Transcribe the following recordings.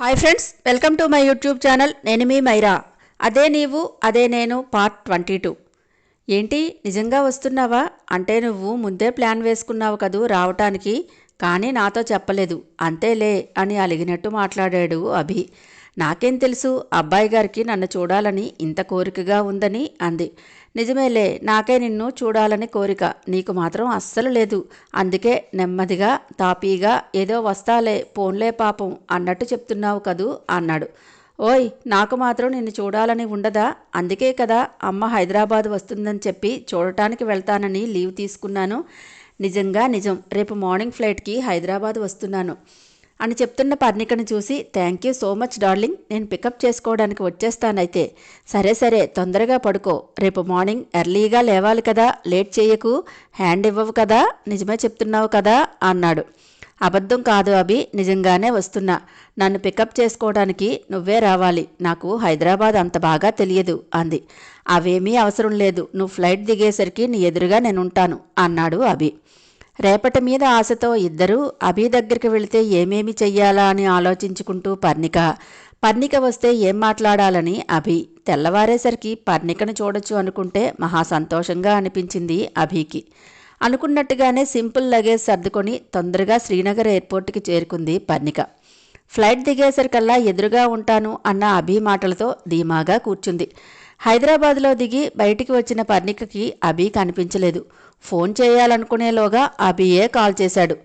Hi friends welcome to my YouTube channel నేను మీ మైరా. అదే నీవు అదే నేను పార్ట్ ట్వంటీ టూ ఏంటి నిజంగా వస్తున్నావా? అంటే నువ్వు ముందే ప్లాన్ వేసుకున్నావు కదూ రావటానికి కానీ నాతో చెప్పలేదు. అంతేలే అని అలిగినట్టు మాట్లాడాడు అభి. నాకేం తెలుసు అబ్బాయి గారికి నన్ను చూడాలని ఇంత కోరికగా ఉందని అంది. నిజమేలే నాకే నిన్ను చూడాలని కోరిక. నీకు మాత్రం అస్సలు లేదు. అందుకే నెమ్మదిగా తాపీగా ఏదో వస్తాలే పోన్లే పాపం అన్నట్టు చెప్తున్నావు కదూ అన్నాడు. ఓయ్ నాకు మాత్రం నిన్ను చూడాలని ఉండదా? అందుకే కదా అమ్మ హైదరాబాద్ వస్తుందని చెప్పి చూడటానికి వెళ్తానని లీవ్ తీసుకున్నాను. నిజంగా నిజం. రేపు మార్నింగ్ ఫ్లైట్కి హైదరాబాద్ వస్తున్నాను. అని చెప్తున్న పర్ణికను చూసి thank you so much darling నేను పికప్ చేసుకోవడానికి వచ్చేస్తానైతే. సరే సరే తొందరగా పడుకో. రేపు మార్నింగ్ ఎర్లీగా లేవాలి కదా లేట్ చేయకు. హ్యాండ్ ఇవ్వవు కదా నిజమే చెప్తున్నావు కదా అన్నాడు. అబద్ధం కాదు అభి నిజంగానే వస్తున్నా. నన్ను పికప్ చేసుకోవడానికి నువ్వే రావాలి. నాకు హైదరాబాద్ అంత బాగా తెలియదు అంది. అవేమీ అవసరం లేదు. నువ్వు ఫ్లైట్ దిగేసరికి నీ ఎదురుగా నేనుంటాను అన్నాడు అభి. రేపటి మీద ఆశతో ఇద్దరూ అభి దగ్గరికి వెళితే ఏమేమి చెయ్యాలా అని ఆలోచించుకుంటూ పర్ణిక పర్ణిక వస్తే ఏం మాట్లాడాలని అభి తెల్లవారేసరికి పర్ణికను చూడొచ్చు అనుకుంటే మహా సంతోషంగా అనిపించింది అభికి. అనుకున్నట్టుగానే సింపుల్ లగేజ్ సర్దుకొని తొందరగా శ్రీనగర్ ఎయిర్పోర్ట్కి చేరుకుంది పర్ణిక. ఫ్లైట్ దిగేసరికల్లా ఎదురుగా ఉంటాను అన్న అభి మాటలతో ధీమాగా కూర్చుంది. హైదరాబాద్లో దిగి బయటికి వచ్చిన పర్ణికకి అభి కనిపించలేదు. ఫోన్ చేయాలనుకునేలోగా అభియే కాల్ చేశాడు.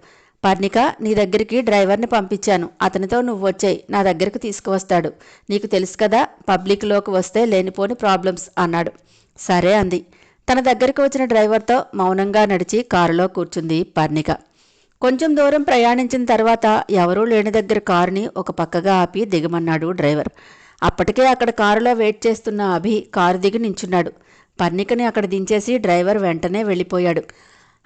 పర్ణిక నీ దగ్గరికి డ్రైవర్ని పంపించాను. అతనితో నువ్వు వచ్చాయి. నా దగ్గరకు తీసుకువస్తాడు. నీకు తెలుసు కదా పబ్లిక్లోకి వస్తే లేనిపోని ప్రాబ్లమ్స్ అన్నాడు. సరే అంది. తన దగ్గరకు వచ్చిన డ్రైవర్తో మౌనంగా నడిచి కారులో కూర్చుంది పర్ణిక. కొంచెం దూరం ప్రయాణించిన తర్వాత ఎవరూ లేని దగ్గర కారుని ఒక పక్కగా ఆపి దిగమన్నాడు డ్రైవర్. అప్పటికే అక్కడ కారులో వెయిట్ చేస్తున్న అభి కారు దిగి నించున్నాడు. పర్ణికని అక్కడ దించేసి డ్రైవర్ వెంటనే వెళ్ళిపోయాడు.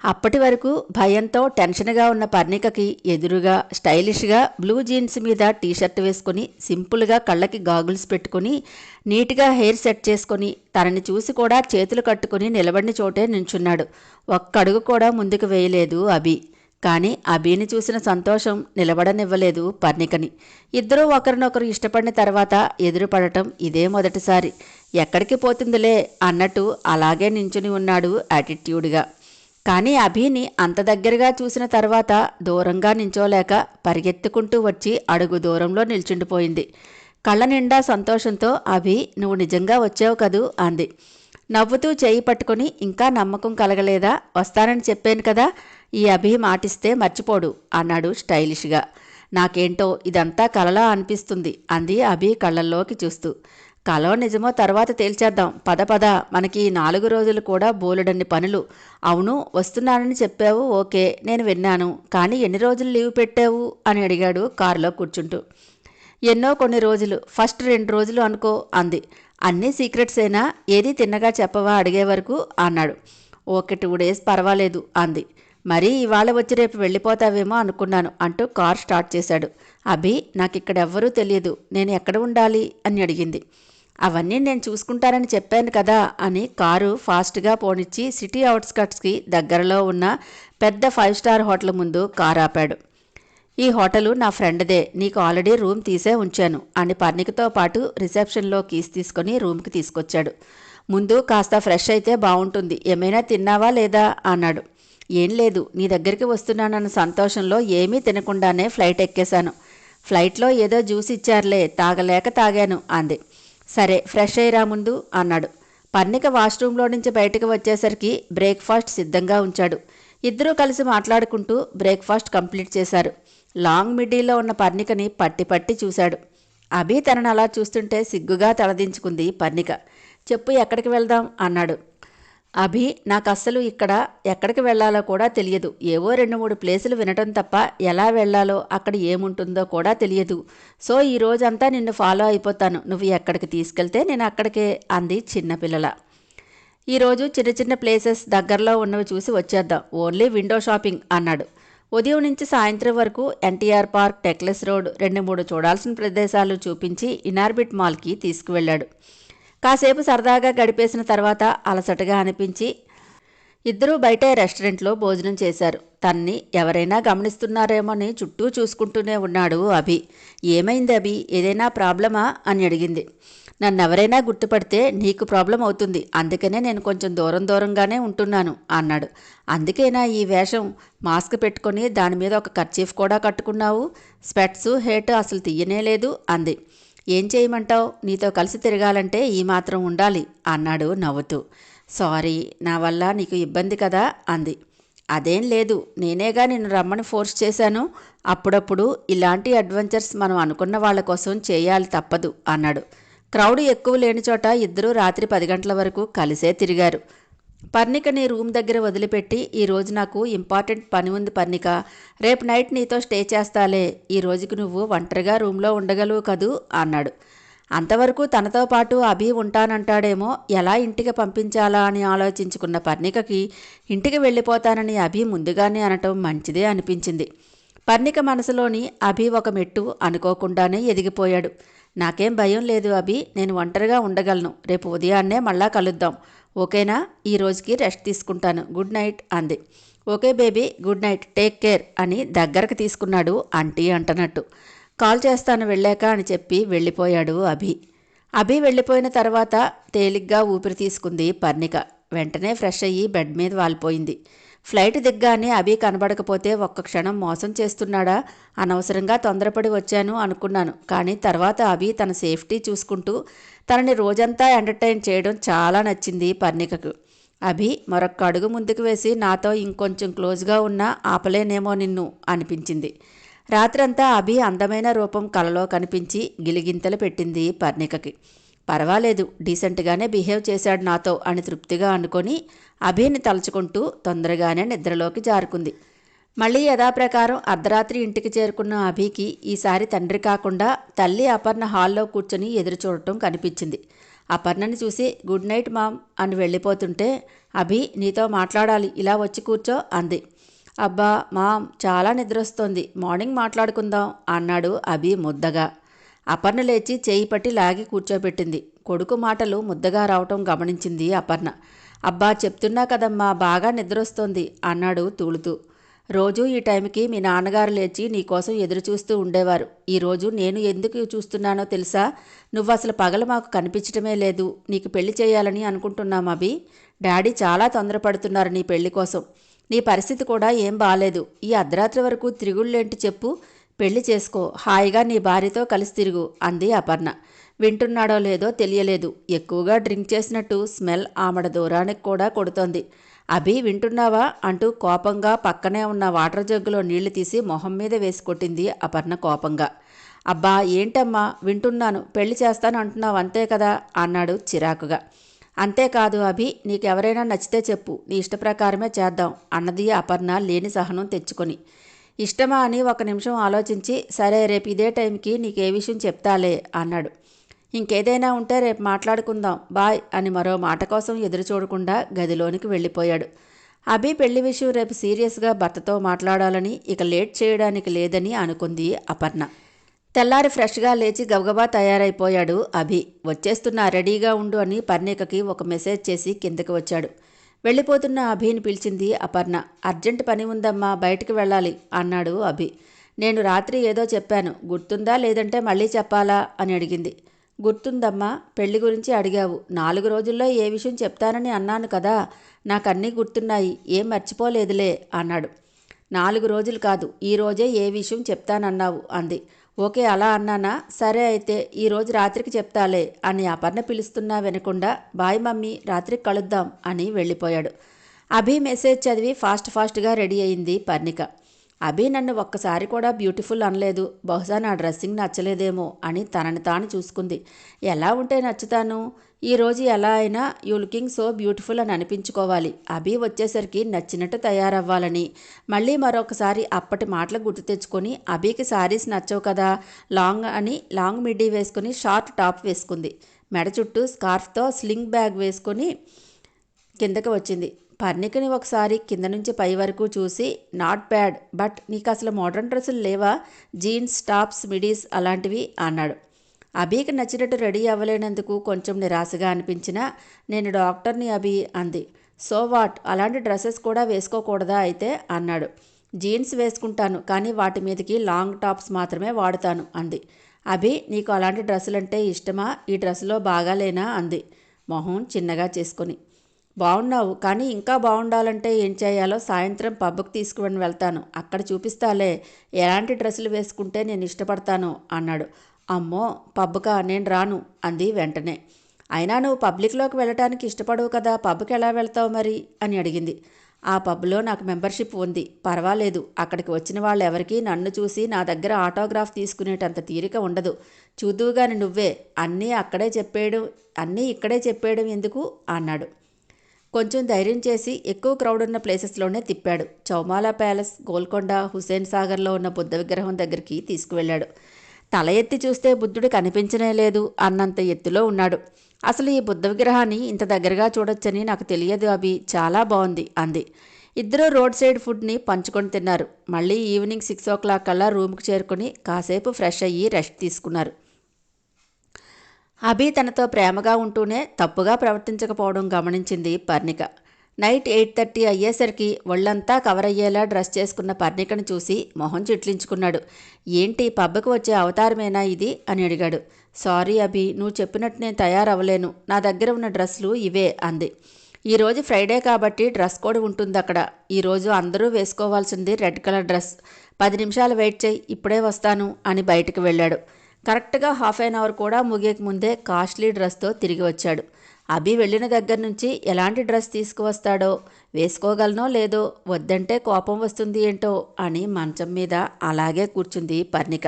అప్పటి వరకు భయంతో టెన్షన్గా ఉన్న పర్ణికకి ఎదురుగా స్టైలిష్గా బ్లూ జీన్స్ మీద టీషర్ట్ వేసుకొని సింపుల్గా కళ్ళకి గాగుల్స్ పెట్టుకుని నీట్గా హెయిర్ సెట్ చేసుకొని తనని చూసి కూడా చేతులు కట్టుకుని నిలబడిన చోటే నించున్నాడు. ఒక్కడుగు కూడా ముందుకు వేయలేదు అభి. కానీ అభిని చూసిన సంతోషం నిలబడనివ్వలేదు పర్ణికని. ఇద్దరూ ఒకరినొకరు ఇష్టపడిన తర్వాత ఎదురుపడటం ఇదే మొదటిసారి. ఎక్కడికి పోతుందిలే అన్నట్టు అలాగే నించుని ఉన్నాడు యాటిట్యూడ్గా. కానీ అభిని అంత దగ్గరగా చూసిన తర్వాత దూరంగా నించోలేక పరిగెత్తుకుంటూ వచ్చి అడుగు దూరంలో నిల్చుండిపోయింది. కళ్ళ నిండా సంతోషంతో అభి నువ్వు నిజంగా వచ్చావు కదూ? అంది. నవ్వుతూ చేయి పట్టుకొని ఇంకా నమ్మకం కలగలేదా? వస్తానని చెప్పాను కదా ఈ అభి మాటిస్తే మర్చిపోడు అన్నాడు స్టైలిష్గా. నాకేంటో ఇదంతా కలలా అనిపిస్తుంది అంది అభి కళ్ళల్లోకి చూస్తూ. కలో నిజమో తర్వాత తేల్చేద్దాం. పద పద. మనకి నాలుగు రోజులు కూడా బోలెడన్ని పనులు. అవును వస్తున్నానని చెప్పావు ఓకే నేను విన్నాను. కానీ ఎన్ని రోజులు లీవ్ పెట్టావు? అని అడిగాడు కారులో కూర్చుంటూ. ఎన్నో కొన్ని రోజులు. ఫస్ట్ రెండు రోజులు అనుకో అంది. అన్నీ సీక్రెట్సేనా ఏది తిన్నగా చెప్పవా అడిగే వరకు అన్నాడు. ఓకే టూ డేస్ పర్వాలేదు అంది. మరీ ఇవాళ వచ్చి రేపు వెళ్ళిపోతావేమో అనుకున్నాను అంటూ కార్ స్టార్ట్ చేశాడు. అభి నాకు ఇక్కడ ఎవ్వరూ తెలియదు. నేను ఎక్కడ ఉండాలి? అని అడిగింది. అవన్నీ నేను చూసుకుంటానని చెప్పాను కదా అని కారు ఫాస్ట్గా పోనిచ్చి సిటీ అవుట్స్కట్స్కి దగ్గరలో ఉన్న పెద్ద ఫైవ్ స్టార్ హోటల్ ముందు కారు ఆపాడు. ఈ హోటలు నా ఫ్రెండ్దే. నీకు ఆల్రెడీ రూమ్ తీసే ఉంచాను అని పర్ణికతో పాటు రిసెప్షన్లో కీస్ తీసుకొని రూమ్కి తీసుకొచ్చాడు. ముందు కాస్త ఫ్రెష్ అయితే బాగుంటుంది. ఏమైనా తిన్నావా లేదా? అన్నాడు. ఏం లేదు నీ దగ్గరికి వస్తున్నానన్న సంతోషంలో ఏమీ తినకుండానే ఫ్లైట్ ఎక్కేశాను. ఫ్లైట్లో ఏదో జ్యూస్ ఇచ్చారులే తాగలేక తాగాను అంది. సరే ఫ్రెష్ అయ్యిరా ముందు అన్నాడు. పర్ణిక వాష్రూమ్లో నుంచి బయటకు వచ్చేసరికి బ్రేక్ఫాస్ట్ సిద్ధంగా ఉంచాడు. ఇద్దరూ కలిసి మాట్లాడుకుంటూ బ్రేక్ఫాస్ట్ కంప్లీట్ చేశారు. లాంగ్ మిడ్డీలో ఉన్న పర్ణికని పట్టి పట్టి చూశాడు. అభి తనను అలా చూస్తుంటే సిగ్గుగా తలదించుకుంది పర్ణిక. చెప్పు ఎక్కడికి వెళ్దాం అన్నాడు. అభి నాకు అస్సలు ఇక్కడ ఎక్కడికి వెళ్ళాలో కూడా తెలియదు. ఏవో రెండు మూడు ప్లేసులు వినటం తప్ప ఎలా వెళ్ళాలో అక్కడ ఏముంటుందో కూడా తెలియదు. సో ఈ రోజంతా నిన్ను ఫాలో అయిపోతాను. నువ్వు ఎక్కడికి తీసుకెళ్తే నేను అక్కడికే అంది చిన్నపిల్లల ఈరోజు చిన్న చిన్న ప్లేసెస్ దగ్గరలో ఉన్నవి చూసి వచ్చేద్దాం. ఓన్లీ విండో షాపింగ్ అన్నాడు. ఉదయం నుంచి సాయంత్రం వరకు ఎన్టీఆర్ పార్క్ టెక్లెస్ రోడ్ రెండు మూడు చూడాల్సిన ప్రదేశాలు చూపించి ఇనార్బిట్ మాల్కి తీసుకువెళ్ళాడు. కాసేపు సరదాగా గడిపేసిన తర్వాత అలసటగా అనిపించి ఇద్దరూ బయటే రెస్టారెంట్లో భోజనం చేశారు. తన్ని ఎవరైనా గమనిస్తున్నారేమోని చుట్టూ చూసుకుంటూనే ఉన్నాడు అభి. ఏమైంది అభి? ఏదైనా ప్రాబ్లమా? అని అడిగింది. నన్ను ఎవరైనా గుర్తుపడితే నీకు ప్రాబ్లం అవుతుంది. అందుకనే నేను కొంచెం దూరం దూరంగానే ఉంటున్నాను అన్నాడు. అందుకేనా ఈ వేషం? మాస్క్ పెట్టుకొని దాని మీద ఒక కర్చీఫ్ కూడా కట్టుకున్నావు? స్పెట్స్ హేట్ అసలు తీయనే లేదు అంది. ఏం చేయమంటావు? నీతో కలిసి తిరగాలంటే ఈ మాత్రం ఉండాలి అన్నాడు నవ్వుతూ. సారీ నా వల్ల నీకు ఇబ్బంది కదా అంది. అదేం లేదు నేనేగా నిన్ను రమ్మని ఫోర్స్ చేశాను. అప్పుడప్పుడు ఇలాంటి అడ్వెంచర్స్ మనం అనుకున్న వాళ్ళ కోసం చేయాలి తప్పదు అన్నాడు. క్రౌడ్ ఎక్కువ లేని చోట ఇద్దరూ రాత్రి పది గంటల వరకు కలిసే తిరిగారు. పర్ణికని రూమ్ దగ్గర వదిలిపెట్టి ఈ రోజు నాకు ఇంపార్టెంట్ పని ఉంది పర్ణిక. రేపు నైట్ నీతో స్టే చేస్తాలే. ఈ రోజుకి నువ్వు ఒంటరిగా రూమ్లో ఉండగలవు కదూ? అన్నాడు. అంతవరకు తనతో పాటు అభి ఉంటానంటాడేమో ఎలా ఇంటికి పంపించాలా అని ఆలోచించుకున్న పర్ణికకి ఇంటికి వెళ్ళిపోతానని అభి ముందుగానే అనటం మంచిదే అనిపించింది. పర్ణిక మనసులోని అభి ఒక మెట్టు అనుకోకుండానే ఎదిగిపోయాడు. నాకేం భయం లేదు అభి నేను ఒంటరిగా ఉండగలను. రేపు ఉదయాన్నే మళ్ళా కలుద్దాం. ఓకేనా? ఈ రోజుకి రెస్ట్ తీసుకుంటాను. గుడ్ నైట్ అంది. Okay baby good night. Take care అని దగ్గరకు తీసుకున్నాడు ఆంటీ అంటనట్టు. కాల్ చేస్తాను వెళ్ళాక అని చెప్పి వెళ్ళిపోయాడు అభి. అభి వెళ్ళిపోయిన తర్వాత తేలిగ్గా ఊపిరి తీసుకుంది పర్ణిక. వెంటనే ఫ్రెష్ అయ్యి బెడ్ మీద వాలిపోయింది. ఫ్లైట్ దిగ్గానే అభి కనబడకపోతే ఒక్క క్షణం మోసం చేస్తున్నాడా? అనవసరంగా తొందరపడి వచ్చాను అనుకున్నాను. కానీ తర్వాత అభి తన సేఫ్టీ చూసుకుంటూ తనని రోజంతా ఎంటర్టైన్ చేయడం చాలా నచ్చింది పర్ణికకు. అభి మరొక్క అడుగు ముందుకు వేసి నాతో ఇంకొంచెం క్లోజ్గా ఉన్నా ఆపలేనేమో నిన్ను అనిపించింది. రాత్రంతా అభి అందమైన రూపం కలలో కనిపించి గిలిగింతలు పెట్టింది పర్ణికకి. పర్వాలేదు డీసెంట్గానే బిహేవ్ చేశాడు నాతో అని తృప్తిగా అనుకొని అభిని తలుచుకుంటూ తొందరగానే నిద్రలోకి జారుకుంది. మళ్ళీ యథాప్రకారం అర్ధరాత్రి ఇంటికి చేరుకున్న అభికి ఈసారి తండ్రి కాకుండా తల్లి అపర్ణ హాల్లో కూర్చొని ఎదురు చూడటం కనిపించింది. అపర్ణని చూసి గుడ్ నైట్ మామ్ అని వెళ్ళిపోతుంటే అభి నీతో మాట్లాడాలి. ఇలా వచ్చి కూర్చో అంది. అబ్బా మామ్ చాలా నిద్రొస్తోంది. మార్నింగ్ మాట్లాడుకుందాం అన్నాడు అభి ముద్దగా. అపర్ణ లేచి చేయి పట్టి లాగి కూర్చోబెట్టింది. కొడుకు మాటలు ముద్దగా రావటం గమనించింది అపర్ణ. అబ్బా చెప్తున్నా కదమ్మా బాగా నిద్రొస్తోంది అన్నాడు తూలుతూ. రోజూ ఈ టైంకి మీ నాన్నగారు లేచి నీకోసం ఎదురు చూస్తూ ఉండేవారు. ఈరోజు నేను ఎందుకు చూస్తున్నానో తెలుసా? నువ్వు అసలు పగలు మాకు కనిపించటమే లేదు. నీకు పెళ్ళి చేయాలని అనుకుంటున్నాం అభి. డాడీ చాలా తొందరపడుతున్నారు నీ పెళ్ళి కోసం. నీ పరిస్థితి కూడా ఏం బాలేదు. ఈ అర్ధరాత్రి వరకు తిరుగుళ్ళేంటి చెప్పు? పెళ్ళి చేసుకో. హాయిగా నీ భార్యతో కలిసి తిరుగు అంది అపర్ణ. వింటున్నాడో లేదో తెలియలేదు. ఎక్కువగా డ్రింక్ చేసినట్టు స్మెల్ ఆమెడ దూరానికి కూడా కొడుతోంది. అభి వింటున్నావా? అంటూ కోపంగా పక్కనే ఉన్న వాటర్ జగ్గులో నీళ్ళు తీసి మొహం మీద వేసి కొట్టింది అపర్ణ కోపంగా. అబ్బా ఏంటమ్మా? వింటున్నాను. పెళ్ళి చేస్తాను అంటున్నావు అంతే కదా? అన్నాడు చిరాకుగా. అంతేకాదు అభి నీకెవరైనా నచ్చితే చెప్పు. నీ ఇష్టప్రకారమే చేద్దాం అన్నది అపర్ణ లేని సహనం తెచ్చుకొని. ఇష్టమా అని ఒక నిమిషం ఆలోచించి సరే రేపు ఇదే టైంకి నీకు ఏ విషయం చెప్తాలే అన్నాడు. ఇంకేదైనా ఉంటే రేపు మాట్లాడుకుందాం బాయ్ అని మరో మాట కోసం ఎదురు చూడకుండా గదిలోనికి వెళ్ళిపోయాడు. అభి పెళ్ళి విషయం రేపు సీరియస్గా భర్తతో మాట్లాడాలని ఇక లేట్ చేయడానికి లేదని అనుకుంది అపర్ణ. తెల్లారి ఫ్రెష్గా లేచి గబగబా తయారైపోయాడు అభి. వచ్చేస్తున్నా రెడీగా ఉండు అని పర్ణికకి ఒక మెసేజ్ చేసి కిందకి వచ్చాడు. వెళ్ళిపోతున్న అభిని పిలిచింది అపర్ణ. అర్జెంట్ పని ఉందమ్మా బయటికి వెళ్ళాలి అన్నాడు అభి. నేను రాత్రి ఏదో చెప్పాను. గుర్తుందా లేదంటే మళ్ళీ చెప్పాలా అని అడిగింది. గుర్తుందమ్మా పెళ్ళి గురించి అడిగావు. నాలుగు రోజుల్లో ఏ విషయం చెప్తానని అన్నాను కదా నాకన్నీ గుర్తున్నాయి. ఏం మర్చిపోలేదులే అన్నాడు. నాలుగు రోజులు కాదు ఈ రోజే ఏ విషయం చెప్తానన్నావు అంది. ఓకే అలా అన్నానా? సరే అయితే ఈరోజు రాత్రికి చెప్తాలే అని అపర్ణ పిలుస్తున్నా వినకుండా బాయ్ మమ్మీ రాత్రికి కలుద్దాం అని వెళ్ళిపోయాడు. అభి మెసేజ్ చదివి ఫాస్ట్ ఫాస్ట్గా రెడీ అయింది పర్ణిక. అభి నన్ను ఒక్కసారి కూడా బ్యూటిఫుల్ అనలేదు. బహుశా నా డ్రెస్సింగ్ నచ్చలేదేమో అని తనని తాను చూసుకుంది. ఎలా ఉంటే నచ్చుతాను? ఈరోజు ఎలా అయినా యూ లుకింగ్ సో బ్యూటిఫుల్ అని అనిపించుకోవాలి. అభి వచ్చేసరికి నచ్చినట్టు తయారవ్వాలని. మళ్ళీ మరొకసారి అప్పటి మాటలు గుర్తు తెచ్చుకొని అభికి శారీస్ నచ్చవు కదా? లాంగ్ అని లాంగ్ మిడ్డీ వేసుకొని షార్ట్ టాప్ వేసుకుంది. మెడ చుట్టూ స్కార్ఫ్తో స్లింగ్ బ్యాగ్ వేసుకొని కిందకి వచ్చింది. పర్ణికని ఒకసారి కింద నుంచి పై వరకు చూసి నాట్ బ్యాడ్ బట్ నీకు అసలు మోడర్న్ డ్రెస్సులు లేవా? జీన్స్ టాప్స్ మిడీస్ అలాంటివి అన్నాడు. అభికి నచ్చినట్టు రెడీ అవ్వలేనందుకు కొంచెం నిరాశగా అనిపించినా నేను డాక్టర్ని అభి అంది. So what? అలాంటి డ్రెస్సెస్ కూడా వేసుకోకూడదా అయితే? అన్నాడు. జీన్స్ వేసుకుంటాను కానీ వాటి మీదకి లాంగ్ టాప్స్ మాత్రమే వాడుతాను అంది. అభి నీకు అలాంటి డ్రెస్సులంటే ఇష్టమా? ఈ డ్రెస్సులో బాగాలేనా? అంది. మొహం చిన్నగా చేసుకొని. బాగున్నావు కానీ ఇంకా బాగుండాలంటే ఏం చేయాలో సాయంత్రం పబ్కి తీసుకుని వెళ్తాను. అక్కడ చూపిస్తాలే ఎలాంటి డ్రెస్సులు వేసుకుంటే నేను ఇష్టపడతాను అన్నాడు. అమ్మో పబ్కా నేను రాను అంది వెంటనే. అయినా నువ్వు పబ్లిక్లోకి వెళ్ళటానికి ఇష్టపడవు కదా పబ్కి ఎలా వెళ్తావు మరి? అని అడిగింది. ఆ పబ్లో నాకు మెంబర్షిప్ ఉంది పర్వాలేదు అక్కడికి వచ్చిన వాళ్ళెవరికీ నన్ను చూసి నా దగ్గర ఆటోగ్రాఫ్ తీసుకునేటంత తీరిక ఉండదు. చూదువుగాని నువ్వే అన్నీ అక్కడే చెప్పేయడం అన్నీ ఇక్కడే చెప్పేయడం ఎందుకు? అన్నాడు. కొంచెం ధైర్యం చేసి ఎక్కువ క్రౌడ్ ఉన్న ప్లేసెస్లోనే తిప్పాడు. చౌమాలా ప్యాలెస్ గోల్కొండ హుసేన్ సాగర్లో ఉన్న బుద్ధ విగ్రహం దగ్గరికి తీసుకువెళ్ళాడు. తల ఎత్తి చూస్తే బుద్ధుడు కనిపించనే లేదు అన్నంత ఎత్తులో ఉన్నాడు. అసలు ఈ బుద్ధ విగ్రహాన్ని ఇంత దగ్గరగా చూడొచ్చని నాకు తెలియదు అవి చాలా బాగుంది అంది. ఇద్దరూ రోడ్ సైడ్ ఫుడ్ని పంచుకొని తిన్నారు. మళ్ళీ ఈవినింగ్ సిక్స్ ఓ క్లాక్ కల్లా రూమ్కి చేరుకుని కాసేపు ఫ్రెష్ అయ్యి రెస్ట్ తీసుకున్నారు. అభి తనతో ప్రేమగా ఉంటూనే తప్పుగా ప్రవర్తించకపోవడం గమనించింది పర్ణిక. నైట్ ఎయిట్ థర్టీ అయ్యేసరికి ఒళ్ళంతా కవర్ అయ్యేలా డ్రెస్ చేసుకున్న పర్ణికను చూసి మొహం చిట్లించుకున్నాడు. ఏంటి పబ్బకు వచ్చే అవతారమేనా ఇది? అని అడిగాడు. సారీ అభి నువ్వు చెప్పినట్టు నేను తయారవ్వలేను. నా దగ్గర ఉన్న డ్రెస్సులు ఇవే అంది. ఈరోజు ఫ్రైడే కాబట్టి డ్రెస్ కోడ్ ఉంటుంది అక్కడ. ఈరోజు అందరూ వేసుకోవాల్సింది రెడ్ కలర్ డ్రెస్. పది నిమిషాలు వెయిట్ చేయి ఇప్పుడే వస్తాను అని బయటకు వెళ్ళాడు. కరెక్ట్గా హాఫ్ అన్ అవర్ కూడా ముగియక ముందే కాస్ట్లీ డ్రెస్తో తిరిగి వచ్చాడు. అభి వెళ్ళిన దగ్గర నుంచి ఎలాంటి డ్రెస్ తీసుకువస్తాడో వేసుకోగలనో లేదో వద్దంటే కోపం వస్తుంది ఏంటో అని మంచం మీద అలాగే కూర్చుంది పర్ణిక.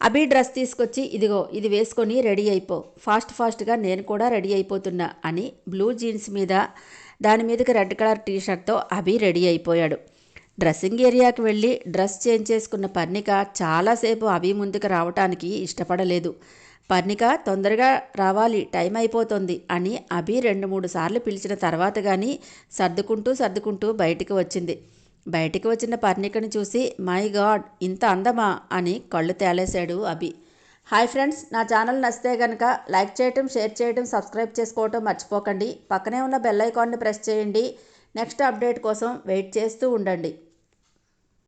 అభి డ్రెస్ తీసుకొచ్చి ఇదిగో ఇది వేసుకొని రెడీ అయిపో. ఫాస్ట్ ఫాస్ట్గా నేను కూడా రెడీ అయిపోతున్నా అని బ్లూ జీన్స్ మీద దాని మీదకి రెడ్ కలర్ టీ షర్ట్తో అభి రెడీ అయిపోయాడు. డ్రెస్సింగ్ ఏరియాకి వెళ్ళి డ్రెస్ చేంజ్ చేసుకున్న పర్ణిక చాలాసేపు అభి ముందుకు రావటానికి ఇష్టపడలేదు. పర్ణిక తొందరగా రావాలి టైం అయిపోతుంది అని అభి రెండు మూడు సార్లు పిలిచిన తర్వాత కానీ సర్దుకుంటూ సర్దుకుంటూ బయటికి వచ్చింది. బయటికి వచ్చిన పర్ణికను చూసి మై గాడ్ ఇంత అందమా? అని కళ్ళు తేలేశాడు అభి. హాయ్ ఫ్రెండ్స్ నా ఛానల్ నచ్చితే కనుక లైక్ చేయటం షేర్ చేయటం సబ్స్క్రైబ్ చేసుకోవటం మర్చిపోకండి. పక్కనే ఉన్న బెల్ ఐకాన్ని ప్రెస్ చేయండి. నెక్స్ట్ అప్డేట్ కోసం వెయిట్ చేస్తూ ఉండండి.